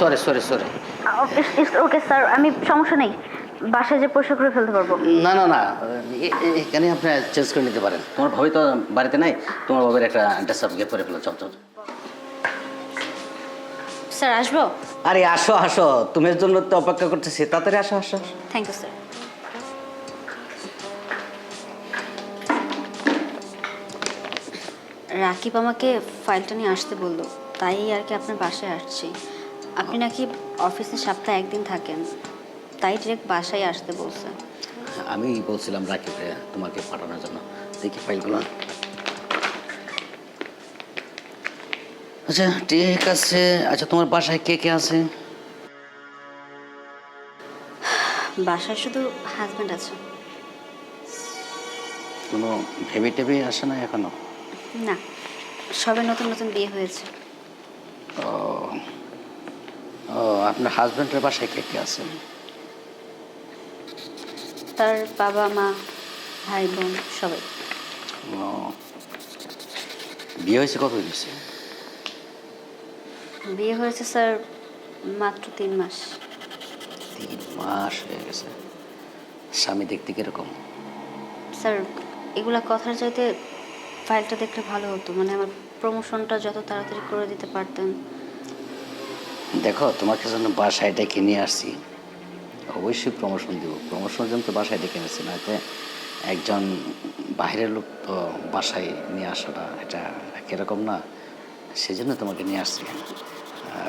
Sorry sorry sorry. Okay sir আমি সমস্যা নেই। বাসায় যে পরিষ্কার করে ফেলতে পারব। না না না এখানে আপনি চেঞ্জ করে নিতে পারেন। তোমার ভাবি তো বাড়িতে নাই তোমার ভাবের একটা ড্রেস আপ ফেলো চল চল। স্যার আসব? আরে আসো আসো তোমার জন্য তো অপেক্ষা করতেছি তাড়াতাড়ি আসো আসো। থ্যাংক ইউ স্যার রাকিব আমাকে ফাইলটা নিয়ে আসতে বলল তাই আর কি আপনার বাসায় আসছি। আপনি নাকি অফিসে সপ্তাহে একদিন থাকেন তাই ডিরেক্ট বাসায় আসতে বলছে। আমি বলছিলাম রাকিবরে তোমাকে পাঠানোর জন্য। দেখি ফাইলগুলো। আচ্ছা ঠিক আছে। আচ্ছা তোমার বাসায় কে কে আছে? বাসায় শুধু হাজব্যান্ড আছে। কোনো ভেবে টেবে আসে না এখনও? না সবে নতুন নতুন বিয়ে হয়েছে। ও ও আপনার হাজব্যান্ডের বাসায় কে কে আছে তার বাবা মা ভাই বোন সবাই। বিয়ে হয়েছে কত হয়েছে? বিয়ে হয়েছে স্যার মাত্র তিন মাস। তিন মাস হয়ে গেছে। স্বামী দেখতে কীরকম? স্যার এগুলা কথার চাইতে ফাইলটা দেখলে ভালো হতো। মানে আমার প্রমোশনটা যত তাড়াতাড়ি করে দিতে পারতেন দেখো, তোমাকে জন্য বাসায় ডেকে নিয়ে আসছি। অবশ্যই প্রমোশন দিব। প্রমোশনের জন্য তো বাসায় ডেকে এনেছি না এতে একজন বাইরের লোক তো বাসায় নিয়ে আসাটা এটা কীরকম না। সেজন্য তোমাকে নিয়ে আসছি।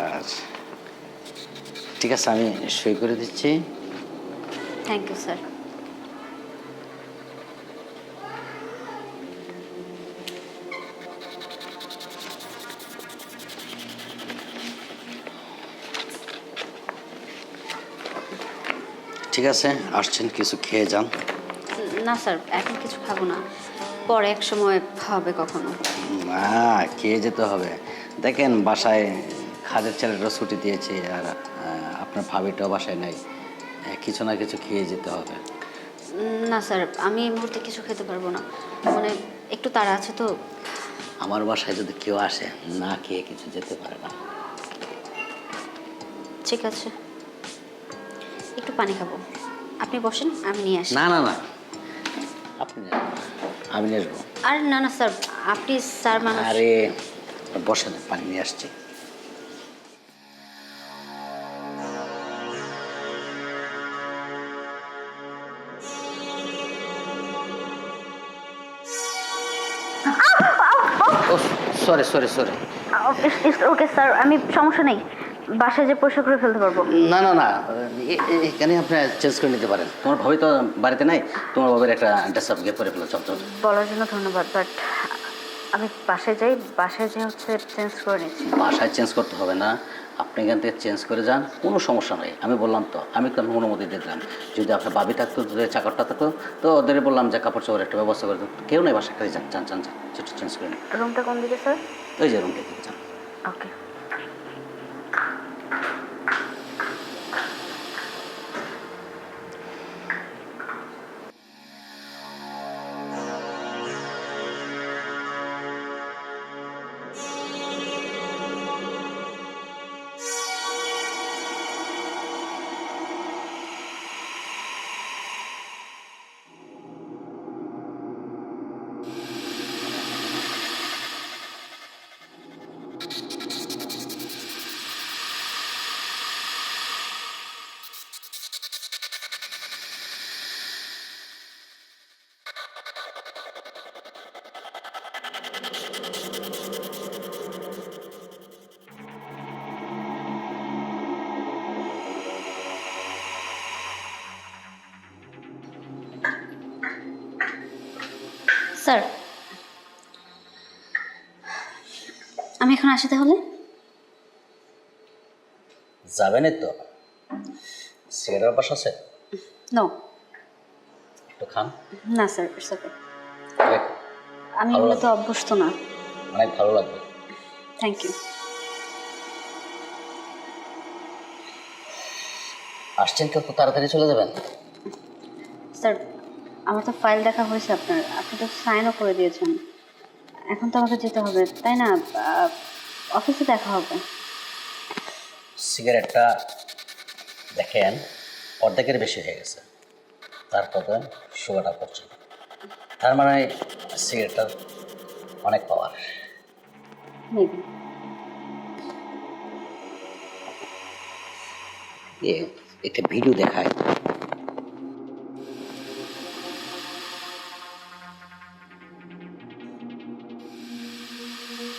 আর ঠিক আছে, আমি সই করে দিচ্ছি। থ্যাংক ইউ স্যার ঠিক আছে আসছেন কিছু খেয়ে যান। না স্যার এখন কিছু খাব না। পরে এক সময় হবে কখনো। না খেয়ে যেতে হবে। দেখেন বাসায় খাদের ছেলেটা ছুটি দিয়েছে আর আপনার ভাবিটাও বাসায় নাই। কিছু না কিছু খেয়ে যেতে হবে। না স্যার আমি এই মুহূর্তে কিছু খেতে পারব না। মানে একটু তাড়া আছে তো। আমার বাসায় যদি কেউ আসে না খেয়ে কিছু যেতে পারে না। ঠিক আছে। একটু পানি খাব। আপনি বসেন আমি নিয়ে আসি। না না না। আপনি আমি নিয়ে আসব। আর না না স্যার আপনি স্যার মানুষ। আরে বসেন পানি নিয়ে আসছি। Sorry sorry sorry okay sir আমি সমস্যা নেই। বাসায় যে পোশাক করে ফেলতে পারব? না না না। এ- এ- এখানে আপনি চেঞ্জ করে নিতে পারেন। তোমার ভাবি তো বাড়িতে নাই? তোমার ভাবের একটা ড্রেস আপ গিয়ে পরে ফেলো চল চল। বলার জন্য ধন্যবাদ বাট আমি বাসায় যাই বাসায় যে হচ্ছে চেঞ্জ করে নিচ্ছি। বাসায় চেঞ্জ করতে হবে না। আপনি এখান থেকে চেঞ্জ করে যান কোনো সমস্যা নেই। আমি বললাম তো আমি তো অনুমতি দিয়ে দিলাম। যদি আপনার বাবি থাকতো যদি চাকরটা থাকতো তো ওদের বললাম যে কাপড় চোপড় একটা ব্যবস্থা করে দিত। কেউ নেই বাসা খালি যান যান যান যান চেঞ্জ করে নিন। রুমটা কোন দিকে স্যার ওই যে রুমটা দিকে যান। Okay Thank you. স্যার। আমি এখন আসি তাহলে? যাবেন তো সিগারেট বাস আছে? নো একটু খান। না স্যার ইটস ওকে আমি এগুলো তো অভ্যস্ত না। অনেক ভালো লাগবে। থ্যাংক ইউ আসছেন তো তাড়াতাড়ি চলে যাবেন? স্যার আমার তো ফাইল দেখা হয়েছে আপনার। আপনি তো সাইনও করে দিয়েছেন। এখন তো আমাকে যেতে হবে তাই না? অফিসে দেখা হবে। সিগারেটটা দেখেন অর্ধেকের বেশি হয়ে গেছে। তারপরে সুগারটা পড়ছে তার মানে সিগারেটটার অনেক পাওয়ার একটা ভিডিও দেখায়।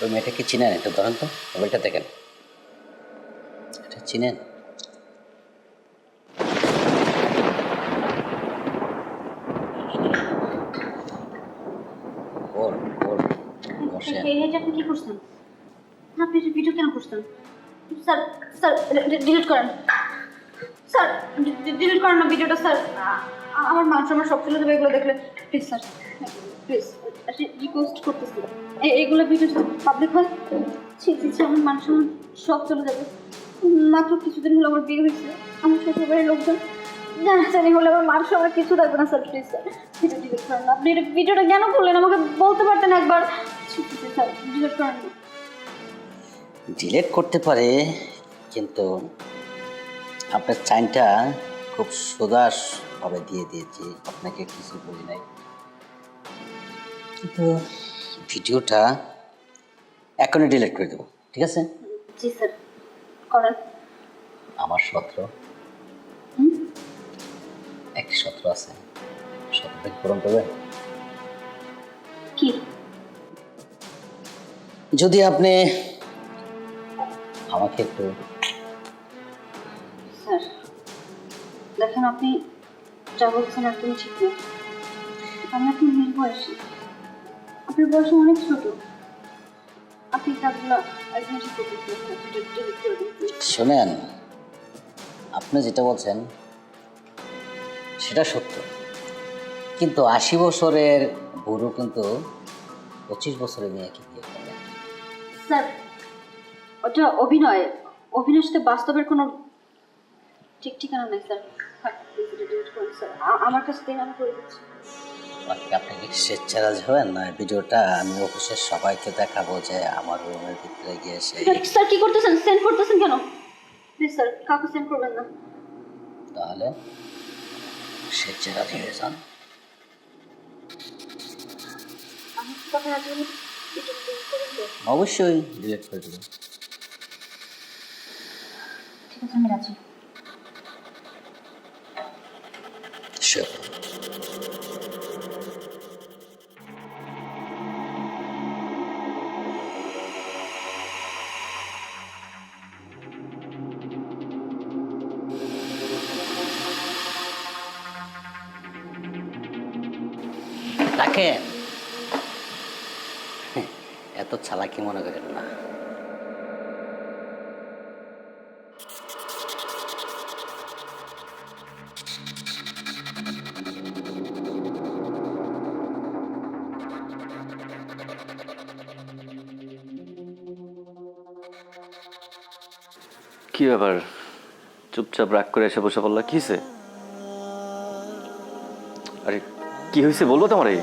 ওই মেয়েটাকে চিনেন একটু, ধরেন তো, মোবাইলটা দেখেন। এটা চিনেন? কি ডিলিট করেন। স্যার ডিলিট করেন না ভিডিওটা স্যার। আমার মানুষ আমার সব চলে যাবে এগুলো দেখলে প্লিজ স্যার প্লিজ রিকোয়েস্ট করতেছি। এগুলো ভিডিও পাবলিক হয় ঠিক আছে আমার মানুষ আমার সব চলে যাবে। মাত্র কিছুদিন হলো আমার বিয়ে হয়েছে, আমার শ্বশুর বাড়ির লোকজন জানাজানি হলে আমার মানুষ আমার কিছু থাকবে না স্যার প্লিজ স্যার আপনি এটা ভিডিওটা কেন করলেন? আমাকে বলতে পারতেন একবার। ঠিক আছে স্যার ডিলিট করেন না। ডিলেট করতে পারে, কিন্তু আপনার চাইনটা খুব সুদাসভাবে দিয়ে দিয়েছি আপনাকে কিছু বলি নাই। কিন্তু ভিডিওটা এখনই ডিলিট করে দেবো ঠিক আছে? জি স্যার করেন। আমার সত্র। হুম? একটি সত্র আছে। সত্রটা পূরণ করবে? কি? যদি আপনি আমাকে একটু স্যার দেখেন আপনি যা বলছেন একদমই ঠিক। না আমি এখন মেয়ের বয়সী আপনার বয়স অনেক ছোট। আপনি কাজগুলো একদম ঠিক। শোনেন আপনি যেটা বলছেন সেটা সত্য। কিন্তু আশি বছরের বুড়ো কিন্তু পঁচিশ বছরের মেয়েকে বিয়ে করে। স্যার ওটা অভিনয়। অভিনয়ের সাথে বাস্তবের কোনো ঠিক ঠিকানা নেই স্যার। আমার কাছে দিন আমি করে দিচ্ছি আপনি কি স্বেচ্ছারাজ হবেন? না ভিডিওটা আমি অফিসের সবাইকে দেখাবো যে আমার রুমের ভিতরে গিয়ে সে স্যার কি করতেছেন? সেন্ড করতেছেন কেন? প্লিজ স্যার কাউকে সেন্ড করবেন না। তাহলে স্বেচ্ছারাজ হয়ে যান? অবশ্যই ডিলিট করে দেবেন। ঠিক আছে আমি রাজি। Sure. রাখেন এত চালাকি মনে করেন না ব্যাপার চুপচাপ রাগ করে এসে বসে পড়লা কি হয়েছে আরে কি হয়েছে বলব তোমারে?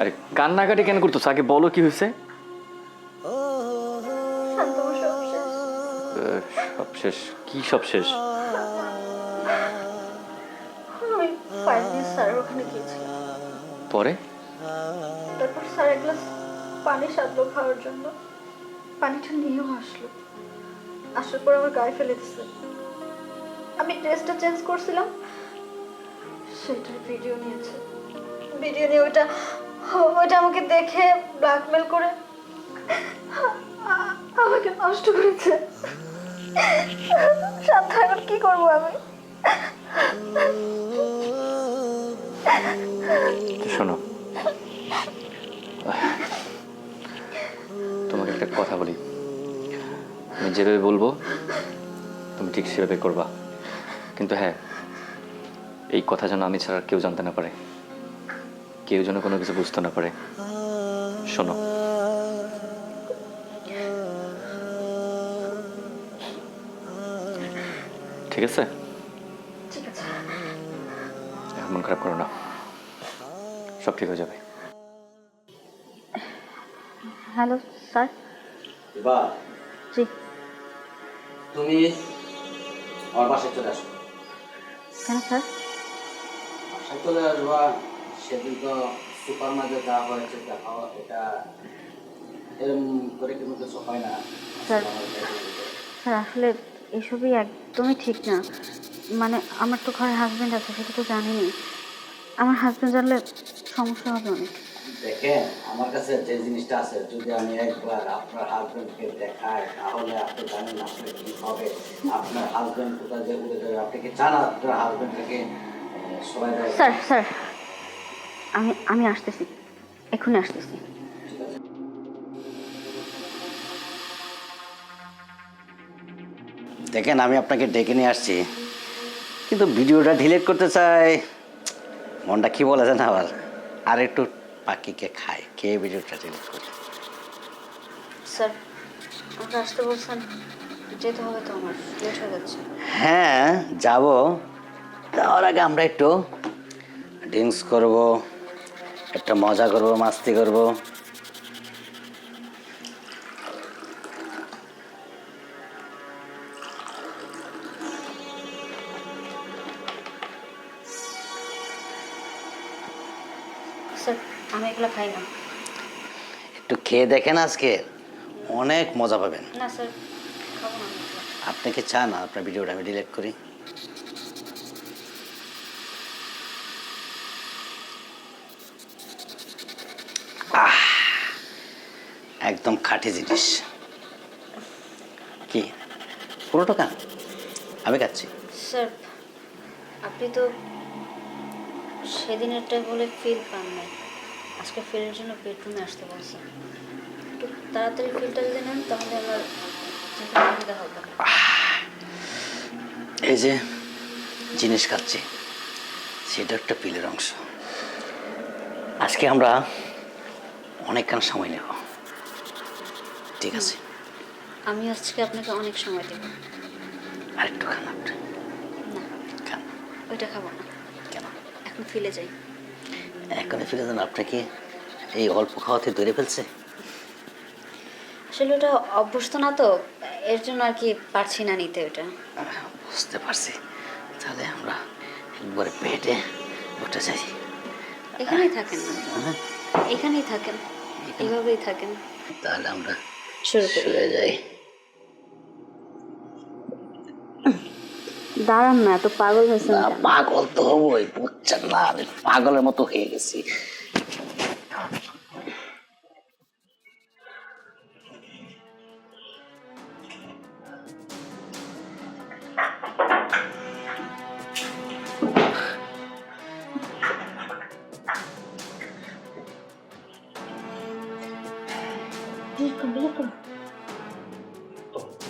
আরে কান্নাকাটি কেন করতেছো? আগে বলো কি হয়েছে সব শেষ। কি সব শেষ? পরে? তারপর স্যার এক গ্লাস পানি খাওয়ার জন্য। পানিটা নিয়েও আসলো আসার পর আমার গায়ে ফেলে দিচ্ছে আমি ড্রেসটা চেঞ্জ করছিলাম সেটার ভিডিও নিয়েছে। ভিডিও নিয়ে ওইটা ওইটা আমাকে দেখে ব্ল্যাকমেল করে আমাকে নষ্ট করেছে। সাথে কি করব আমি? শোনো কথা বলি। আমি যেভাবে বলব তুমি ঠিক সেভাবে করবা। কিন্তু হ্যাঁ এই কথা যেন আমি ছাড়া কেউ জানতে না পারে। কেউ যেন কোনো কিছু বুঝতে না পারে। শোনো। ঠিক আছে? মন খারাপ করো না। সব ঠিক হয়ে যাবে। Hello sir. বা জি। তুমি আমার বাসায় চলে আসো। কেন স্যার? বাসায় চলে আসবা সেদিন তো সুপার মার্কেট যাওয়া হয়েছে দেখা এটা এরকম করে কিন্তু কিছু হয় না? স্যার স্যার আসলে এসবই একদমই ঠিক না। মানে আমার তো ঘরে হাজবেন্ড আছে সেটা তো জানিনি। আমার হাজবেন্ড জানলে সমস্যা হবে অনেক। দেখেন আমার কাছে যে জিনিসটা আছে যদি আমি একবার আপনার হাজবেন্ডকে দেখাই তাহলে আপনি জানেন আপনার কি হবে। আপনার হাজবেন্ড কোথায় যে উড়ে যাবে আপনি কি চান আপনার হাজবেন্ডটাকে সবাই স্যার স্যার আমি আমি আসতেছি। এক্ষুনি আসতেছি। দেখেন আমি আপনাকে ডেকে নিয়ে আসছি। কিন্তু ভিডিওটা ডিলিট করতে চাই। মনটা কি বলে জান আবার? আর একটু পাখিকে খায় খেয়ে ভিডিওটা ডিলিট করে স্যার আমাকে আসতে বলছেন যেতে হবে তো আমার লেট হয়ে যাচ্ছে। হ্যাঁ যাব। তার আগে আমরা একটু ড্রিঙ্কস করব একটা মজা করব মাস্তি করব। স্যার আমি এগুলো খাই না। একটু খেয়ে দেখেন আজকে। অনেক মজা পাবেন। না স্যার খাব না। আপনি কি চান? আপনার ভিডিওটা আমি ডিলিট করি। একদম খাঁটি জিনিস। কি? পুরোটা খান আমি খাচ্ছি। স্যার আপনি তো সেদিনেরটাই বলে ফিল পান নাই। আজকে ফিলের জন্য বেডরুমে আসতে বলছি। একটু তাড়াতাড়ি ফিলটা যদি নেন তাহলে আমার যেতে অসুবিধা হবে। এই যে জিনিস খাচ্ছি সেটা একটা পিলের অংশ। আজকে আমরা অনেকক্ষণ সময় নেব। ঠিক আছে। আমি আজকে আপনাকে অনেক সময় দেব। আরেকটু খান আপনি। না। খান। ওইটা খাব না। কেন? এখন ফিলে যাই। এখনই ফিরে যান আপনাকে এই অল্প খাওয়াতে ধরে ফেলছে। আসলে ওটা অভ্যস্ত না তো এর জন্য আর কি পারছি না নিতে ওটা। বুঝতে পারছি। তাহলে আমরা একবারে পেটে উঠে যাই এখানেই থাকেন। হ্যাঁ? এখানেই থাকেন। এইভাবেই থাকেন। তাহলে আমরা শুরু করে। যাই। দাঁড়ান না এত পাগল হয়েছেন না, পাগল তো হবই বুঝছেন না? আমি পাগলের মতো হয়ে গেছি।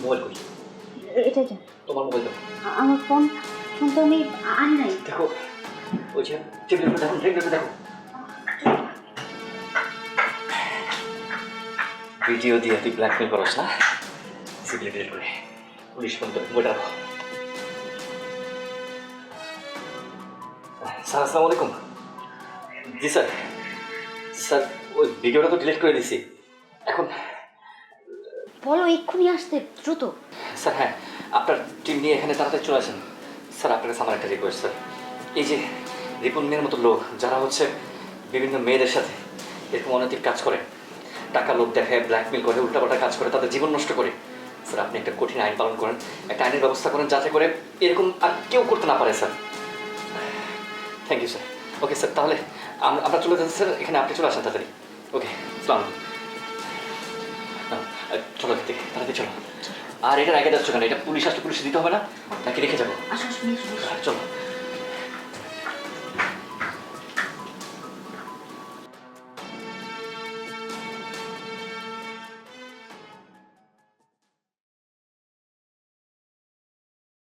মোবাইল করি এটা এটা। তোমার মোবাইল দাও আমার ফোন ফোন তো আমি আনি নাই। দেখো ওই যে টেবিলের উপর দেখো টেবিলের দেখো। ভিডিও দিয়ে তুই ব্ল্যাকমেল করস না? সিভিল ডিলিট করে। পুলিশ ফোন করে মোবাইলটা রাখো। স্যার আসসালামু আলাইকুম। জি স্যার। স্যার ওই ভিডিওটা তো ডিলিট করে দিছি। এখন বলো এক্ষুনি আসতে দ্রুত। স্যার হ্যাঁ। আপনার টিম নিয়ে এখানে তাড়াতাড়ি চলে আসেন। স্যার, আপনার কাছে আমার একটা রিকোয়েস্ট স্যার। এই যে রিপন মেয়ের মতো লোক, যারা হচ্ছে বিভিন্ন মেয়েদের সাথে এরকম অনৈতিক কাজ করে, টাকা লোক দেখায় ব্ল্যাকমেল করে, উল্টাপাল্টা কাজ করে, তাদের জীবন নষ্ট করে, স্যার, আপনি একটা কঠিন আইন পালন করেন, একটা আইনের ব্যবস্থা করেন, যাতে করে এরকম আর কেউ করতে না পারে, sir. Thank you sir okay sir তাহলে আম- আমরা চলে যাচ্ছি, স্যার। এখানে আপনি চলে আসেন তাড়াতাড়ি। ওকে সালাম চলো তাড়াতাড়ি চলো। আর এটা রেখে যাচ্ছ কেন? এটা পুলিশ আসলে পুলিশে দিতে হবে না? তাকে রেখে যাব। চলো।